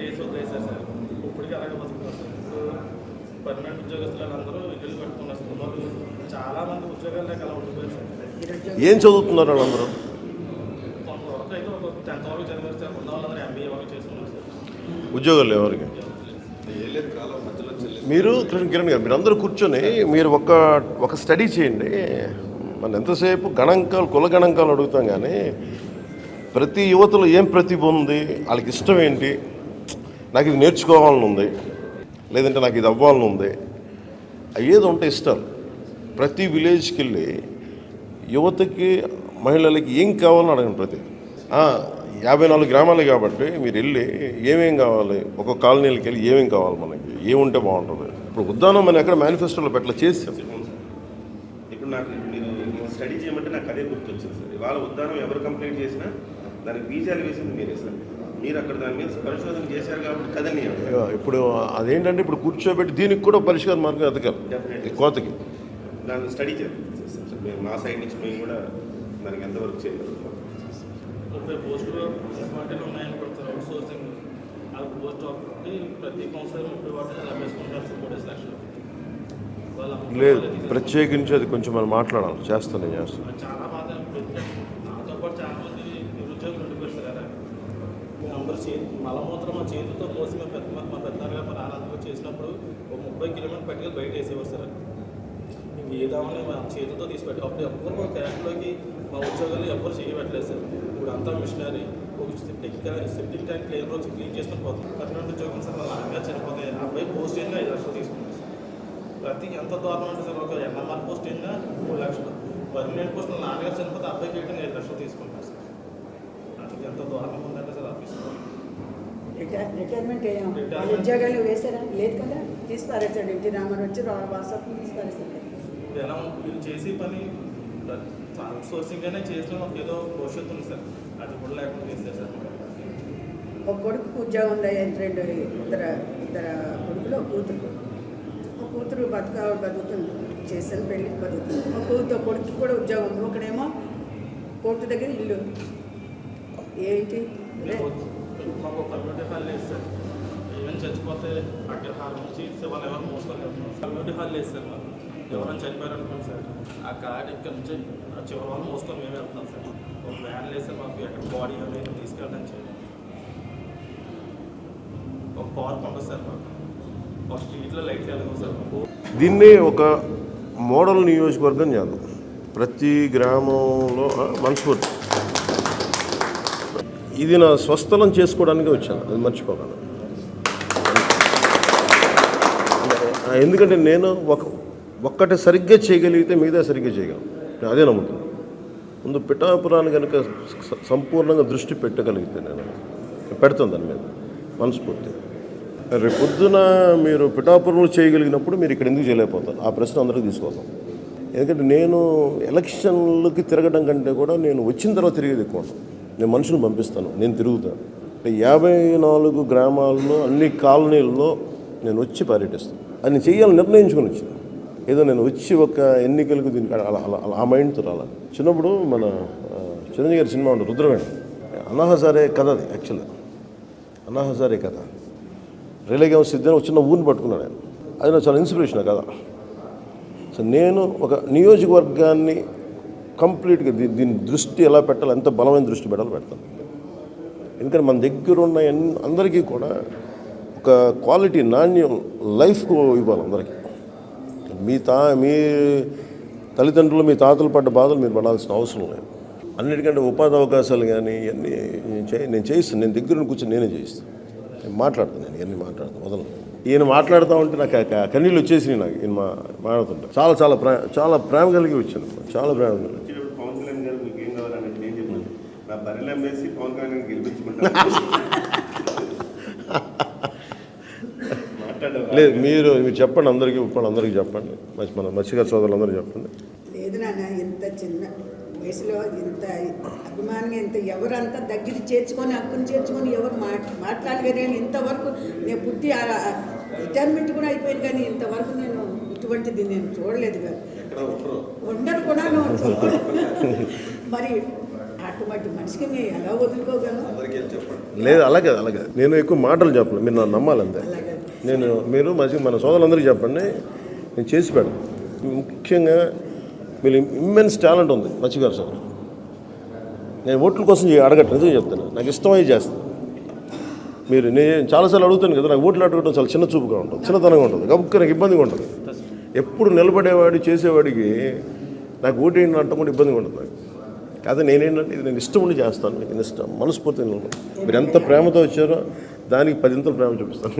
Days వదిలేసారు sir ఇప్పటికీ అలాగే బతుకుతారు సార్. ఇప్పుడు పర్మనెంట్ ఉద్యోగస్తులు అందరూ ఇల్లు పెట్టుకున్నారు సార్ వాళ్ళు చాలా మంది ఉద్యోగాలు లేక అలా ఉండిపోయారు సార్. ఏం చదువుతున్నారు వాళ్ళందరూ? కొంతవరకు అయితే ఒక టెన్త్ వరకు చదివారు సార్. ఉన్న వాళ్ళందరూ ఎంబీఏ వరకు చేసుకున్నారు సార్. ఉద్యోగాలు ఎవరికి? మీరు కిరణ్ కిరణ్ గారు మీరు అందరూ కూర్చొని మీరు ఒక ఒక స్టడీ చేయండి. మన ఎంతసేపు గణాంకాలు కుల గణాంకాలు అడుగుతాం కానీ ప్రతి యువతలో ఏం ప్రతిభ ఉంది? వాళ్ళకి ఇష్టం ఏంటి? నాకు ఇది నేర్చుకోవాలని ఉంది లేదంటే నాకు ఇది అవ్వాలని ఉంది అవి ఏదో ఉంటే ఇష్టం. ప్రతి విలేజ్కి వెళ్ళి యువతకి మహిళలకి ఏం కావాలని అడగండి ప్రతి. యాభై నాలుగు గ్రామాలు కాబట్టి మీరు వెళ్ళి ఏమేం కావాలి ఒక కాలనీలకు వెళ్ళి ఏమేం కావాలి మనకి ఏముంటే బాగుంటుంది. ఇప్పుడు ఉద్దానం మనం ఎక్కడ మేనిఫెస్టోలో పెట్టలే చేసాం ఇప్పుడు నాకు మీరు స్టడీ చేయమంటే నాకు అదే గుర్తొచ్చింది సార్. ఇవాళ ఉద్దానం ఎవరు కంప్లీట్ చేసినా దానికి బీజాలు వేసింది మీరే సార్. మీరు అక్కడ దాని మీద పరిశోధన చేశారు కాబట్టి ఇప్పుడు అదేంటంటే ఇప్పుడు కూర్చోబెట్టి దీనికి కూడా పరిష్కార మార్గం ఎదగాలి ఈ కోతకి. దాన్ని స్టడీ మేము మా సైడ్ నుంచి మేము కూడా దానికి ఎంతవరకు చేయగలుగుతాం ముప్పై పోస్టులు మున్సిపాలిటీలు ఉన్నాయని కొడతారు అవుట్ సోర్సింగ్ ఆ పోస్ట్ ఒకటి ప్రతి కౌన్సిలర్ ముప్పై వాటిని లభేసుకుంటారు సార్ మూడేసి లక్షలు వాళ్ళ ముప్పై లేదు ప్రత్యేకించి అది కొంచెం మనం మాట్లాడాలి. చేస్తాను చేస్తాను. చాలా బాధ అనిపిస్తుంది. నాతో పాటు చాలా మంది నిరుద్యోగులు ఉండిపోయారు సార్ అలా చేతి చే మలమూత్రం మా చేతితో పోసి మా పెద్ద మా పెద్దగా మా నాన్నతో చేసినప్పుడు ఒక ముప్పై కిలోమీటర్ పట్టుకెళ్ళి బయట వేసేవారు సార్. ఇంక ఏదామని మా చేతితో తీసి పెట్టి అప్పుడు ఎవ్వరు మా క్యారెక్టర్లోకి మా ఉద్యోగాలు ఎవ్వరు చేయబట్టలేదు సార్. ఇప్పుడు అంతా మిషనరీ ఒక సిట్టింగ్ సిట్టింగ్ ట్యాంక్ క్లీన్ రోజు క్లీన్ చేసుకొని పోతుంది పర్మనెంట్ ఉద్యోగం సార్ వాళ్ళ నాన్నగారు చనిపోతే ఆ అబ్బాయి పోస్ట్ అయినా ఐదు లక్షలు తీసుకుంటారు సార్. ప్రతి ఎంత దారుణం అంటే సార్ ఒక ఎన్ఎంఆర్ పోస్ట్ అయినా మూడు లక్షలు. పర్మనెంట్ పోస్ట్ నాన్నగారు చనిపోతే అబ్బాయి అబ్బాయికి వేయడం ఐదు లక్షలు తీసుకుంటారు సార్ అది ఎంత దారుణం ఉందంటే సార్ ఆఫీస్లో రిటైర్- రిటైర్మెంట్ అయ్యాం. వాళ్ళ. ఉద్యోగాలు వేసారా లేదు కదా. తీసిపారేసాడు ఎన్టీ రామారావు. వచ్చి వాట్సాప్ తీసిపారేసాడు ఇప్పుడు ఎలా? వీళ్ళు చేసే పని అవుట్ సోర్సింగ్ అనే చేసిన మాకు ఏదో భవిష్యత్తు ఉంది సార్. అది కూడా లేకుండా సార్. ఒక కొడుకు ఉద్యోగం ఉంది? రెండు ఇద్దరు ఇద్దరు కొడుకులు ఒక కూతురు. ఒక కూతురు బతుక బతుకుతుంది. చేసిన పెళ్ళి బతుకుతుంది. ఒక కూతురు కొడుకు కూడా ఉద్యోగం ఉంది. ఒకడేమో కోర్టు దగ్గర ఇల్లు. ఏంటి? మాకు కమ్యూనిటీ హాల్ లేదు సార్. చచ్చిపోతే చచ్చిపోతే హాల్ నుంచి శివాలు ఎవరు మోసుకొని కమ్యూనిటీ హాల్ వేస్తారు మాకు. ఎవరైనా చనిపోయారు అనుకోండి సార్ ఆ కార్ ఇక్కడ నుంచి ఆ చివరి వాళ్ళు మోసుకొని మేము వెళ్తున్నాం సార్. ఒక వ్యాన్ లేదు మాకు ఎక్కడ బాడీ అనేది తీసుకెళ్ళడం చేయాలి ఒక పార్క్ ఉంటుంది సార్ మాకు. ఒక స్ట్రీట్లో లైట్ వెళ్తాం సార్ మాకు. దీన్ని ఒక మోడల్ నియోజకవర్గం చేద్దాం. ప్రతి గ్రామంలో మనస్ఫూర్తి ఇది నా స్వస్థలం చేసుకోవడానికి వచ్చాను. అది మర్చిపోగలను ఎందుకంటే నేను ఒక ఒక్కటి సరిగ్గా చేయగలిగితే మిగతా సరిగ్గా చేయగలను. నేను అదే నమ్ముతాను ముందు పిఠాపురాన్ని కనుక సంపూర్ణంగా దృష్టి పెట్టగలిగితే నేను పెడతాను దాని మీద. మనస్ఫూర్తి రేపు పొద్దున మీరు పిఠాపురంలో చేయగలిగినప్పుడు మీరు ఇక్కడ ఎందుకు చేయలేకపోతారు? ఆ ప్రశ్న అందరికీ తీసుకోవాలి. ఎందుకంటే నేను ఎలక్షన్లకి తిరగడం కంటే కూడా నేను వచ్చిన తర్వాత తిరిగేది ఎక్కువ. నేను మనుషులు పంపిస్తాను నేను తిరుగుతాను అంటే యాభై నాలుగు గ్రామాల్లో అన్ని కాలనీల్లో నేను వచ్చి పర్యటిస్తాను. అది నేను చేయాలని నిర్ణయించుకొని వచ్చాను. ఏదో నేను వచ్చి ఒక ఎన్నికలకు దీనికి అలా అలా అలా ఆ మైండ్తో రాలా చిన్నప్పుడు మన చిరంజీవి గారి సినిమా ఉంటుంది రుద్రవేణి. అనాహజారే కథ అది యాక్చువల్గా. అనాహజారే కథ. రిలేగం సిద్ధి ఒక చిన్న ఊరిని పట్టుకున్నాను నేను అది నాకు చాలా ఇన్స్పిరేషన్ కదా సో నేను ఒక నియోజకవర్గాన్ని కంప్లీట్గా దీ దీని దృష్టి ఎలా పెట్టాలి ఎంత బలమైన దృష్టి పెట్టాలి పెడతాను ఎందుకంటే మన దగ్గర ఉన్న అందరికీ కూడా ఒక క్వాలిటీ నాణ్యం లైఫ్కు ఇవ్వాలి అందరికీ. మీ తా మీ తల్లిదండ్రులు మీ తాతలు పడ్డ బాధలు మీరు పడాల్సిన అవసరం లేదు. అన్నిటికంటే ఉపాధి అవకాశాలు కానీ ఇవన్నీ నేను చే నేను చేయిస్తాను. నేను దగ్గర కూర్చొని నేనే చేయిస్తాను. నేను మాట్లాడతాను నేను ఇవన్నీ మాట్లాడతాను వదలను. ఈయన మాట్లాడుతూ ఉంటే నాకు కన్నీళ్ళు వచ్చేసినాయి నాకు. ఈయన మా మాట్లాడుతుంటే. చాలా చాలా ప్రేమ చాలా ప్రేమ కలిగి వచ్చాను. చాలా ప్రేమ కలిగి లేదు మీరు మీరు చెప్పండి అందరికీ ఇప్పుడు అందరికీ చెప్పండి. మంచి మన మత్స్యకార సోదరులందరూ చెప్పండి. లేదు నాన్న ఇంత చిన్న వయసులో ఇంత అభిమానంగా ఇంత ఎవరంతా దగ్గర చేర్చుకొని హక్కును చేర్చుకొని ఎవరు మాట్ మాట్లాడలేరు ఇంతవరకు నేను పుట్టి రిటైర్మెంట్ కూడా అయిపోయింది కానీ ఇంతవరకు నేను ఇటువంటిది నేను చూడలేదు కదా. ఎక్కడ ఉండరు. కూడా. మరి ఆ అటువంటి మనిషికి మేము ఎలా వదులుకోగలం? లేదు అలాగే అలాగే. నేను ఎక్కువ మాటలు చెప్పను. మీరు నన్ను నమ్మాలంతే. అలాగే. నేను మీరు మంచిగా మన సోదరులందరికీ చెప్పండి. నేను చేసి పెడతాను. ముఖ్యంగా మీరు ఇమ్మెన్స్ టాలెంట్ ఉంది మచ్చిగారు సార్ నేను ఓట్ల కోసం అడగట్టు నిజంగా చెప్తాను నాకు ఇష్టమై చేస్తాను మీరు నేను చాలాసార్లు అడుగుతాను కదా నాకు ఓట్లు అడగడం చాలా చిన్న చూపుగా ఉంటుంది చిన్నతనంగా ఉంటుంది. కాబట్టి నాకు ఇబ్బందిగా ఉంటుంది. ఎప్పుడు నిలబడేవాడు చేసేవాడికి నాకు ఓటు వేయండి కూడా ఇబ్బందిగా ఉంటుంది నాకు. కాదు నేనేంటంటే ఇది నేను ఇష్టం ఉండి చేస్తాను మీకు ఇష్టం మనస్ఫూర్తి మీరు ఎంత ప్రేమతో వచ్చారో దానికి పదింతలు ప్రేమ చూపిస్తాను.